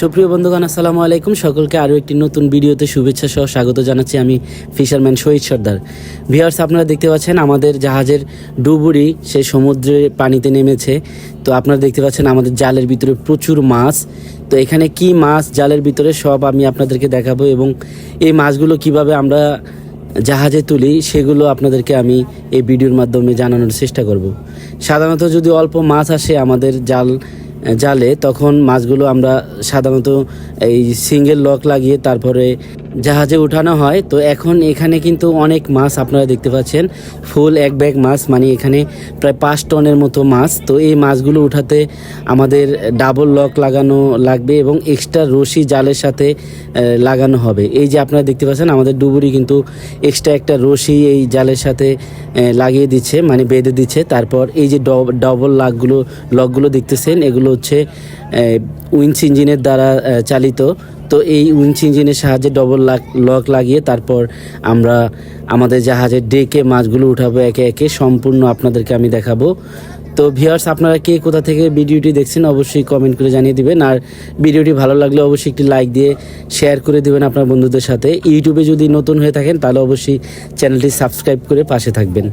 সুপ্রিয় বন্ধুগণ, আসসালামু আলাইকুম। সকলকে আরও একটি নতুন ভিডিওতে শুভেচ্ছা সহ স্বাগত জানাচ্ছি আমি ফিশারম্যান শহীদ সর্দার। ভিউয়ার্স, আপনারা দেখতে পাচ্ছেন আমাদের জাহাজের ডুবুরি, সে সমুদ্রের পানিতে নেমেছে। তো আপনারা দেখতে পাচ্ছেন আমাদের জালের ভিতরে প্রচুর মাছ। তো এখানে কি মাছ জালের ভিতরে সব আমি আপনাদেরকে দেখাবো এবং এই মাছগুলো কীভাবে আমরা জাহাজে তুলি, সেগুলো আপনাদেরকে আমি এই ভিডিওর মাধ্যমে জানানোর চেষ্টা করব। সাধারণত যদি অল্প মাছ আসে আমাদের জাল জালে, তখন মাছগুলো আমরা সাধারণত এই সিঙ্গেল লক লাগিয়ে তারপরে জাহাজে উঠানো হয়। তো এখন এখানে কিন্তু অনেক মাছ আপনারা দেখতে পাচ্ছেন। ফুল এক ব্যাগ মাছ মানে এখানে প্রায় পাঁচ টনের মতো মাছ। তো এই মাছগুলো উঠাতে আমাদের ডাবল লক লাগানো লাগবে এবং এক্সট্রা রশি জালের সাথে লাগানো হবে। এই যে আপনারা দেখতে পাচ্ছেন, আমাদের ডুবুরি কিন্তু এক্সট্রা একটা রশি এই জালের সাথে লাগিয়ে দিচ্ছে মানে বেঁধে দিচ্ছে। তারপর এই যে ডব- ডবল লাকগুলো লকগুলো দেখতেছেন, এগুলো হচ্ছে উইন্স ইঞ্জিনের দ্বারা চালিত। তো এই উইন্স ইঞ্জিনের সাহায্যে ডবল লাক লাগিয়ে তারপর আমরা আমাদের জাহাজের ডেকে মাছগুলো উঠাবো একে একে। সম্পূর্ণ আপনাদেরকে আমি দেখাবো। তো ভিউয়ার্স আপনারা কে কোথা থেকে ভিডিওটি দেখছেন অবশ্যই কমেন্ট করে জানিয়ে দিবেন। আর ভিডিওটি ভালো লাগলে অবশ্যই একটি লাইক দিয়ে শেয়ার করে দিবেন আপনার বন্ধুদের সাথে। ইউটিউবে যদি নতুন হয়ে থাকেন, তাহলে অবশ্যই চ্যানেলটি সাবস্ক্রাইব করে পাশে থাকবেন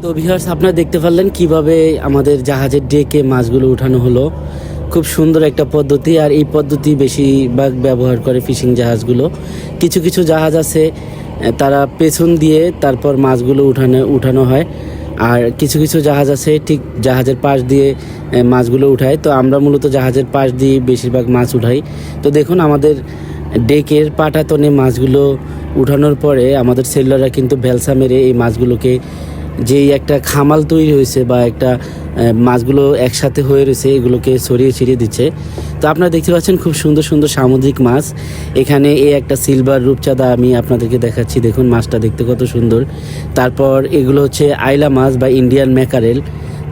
তো ভিউয়ার্স আপনারা দেখতে পারলেন কীভাবে আমাদের জাহাজের ডেকে মাছগুলো উঠানো হলো। খুব সুন্দর একটা পদ্ধতি, আর এই পদ্ধতি বেশিরভাগ ব্যবহার করে ফিশিং জাহাজগুলো। কিছু কিছু জাহাজ আছে তারা পেছন দিয়ে তারপর মাছগুলো উঠানো উঠানো হয়। আর কিছু কিছু জাহাজ আছে, ঠিক জাহাজের পাশ দিয়ে মাছগুলো উঠায়। তো আমরা মূলত জাহাজের পাশ দিয়ে বেশিরভাগ মাছ উঠাই। তো দেখুন, আমাদের ডেকের পাটাতনে মাছগুলো উঠানোর পরে আমাদের সেল্লাররা কিন্তু ভ্যালসা মেরে এই মাছগুলোকে যেই একটা খামাল তৈরি হয়েছে বা একটা মাছগুলো একসাথে হয়ে রয়েছে, এগুলোকে ছড়িয়ে ছিটিয়ে দিচ্ছে। তো আপনারা দেখতে পাচ্ছেন খুব সুন্দর সুন্দর সামুদ্রিক মাছ। এখানে এই একটা সিলভার রূপচাঁদা আমি আপনাদেরকে দেখাচ্ছি। দেখুন মাছটা দেখতে কত সুন্দর। তারপর এগুলো হচ্ছে আইলা মাছ বা ইন্ডিয়ান ম্যাকারেল।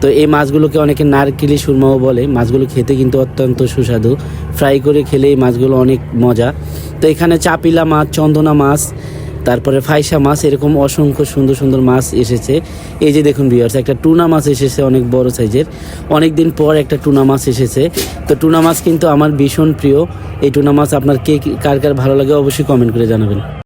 তো এই মাছগুলোকে অনেকে নারকেলি সুরমাও বলে। মাছগুলো খেতে কিন্তু অত্যন্ত সুস্বাদু। ফ্রাই করে খেলে এই মাছগুলো অনেক মজা। তো এখানে চাপিলা মাছ, চন্দনা মাছ তারপরে ফাইসা মাছ, এরকম অসংখ্য সুন্দর সুন্দর মাছ এসেছে। এই যে দেখুন বিয়ার্স একটা টুনা মাছ এসেছে অনেক বড় সাইজের অনেক দিন পর একটা টুনা মাছ এসেছে। তো টুনা মাছ কিন্তু আমার ভীষণ প্রিয়। এই টুনা মাছ আপনার কে কার কার ভালো লাগে অবশ্যই কমেন্ট করে জানাবেন।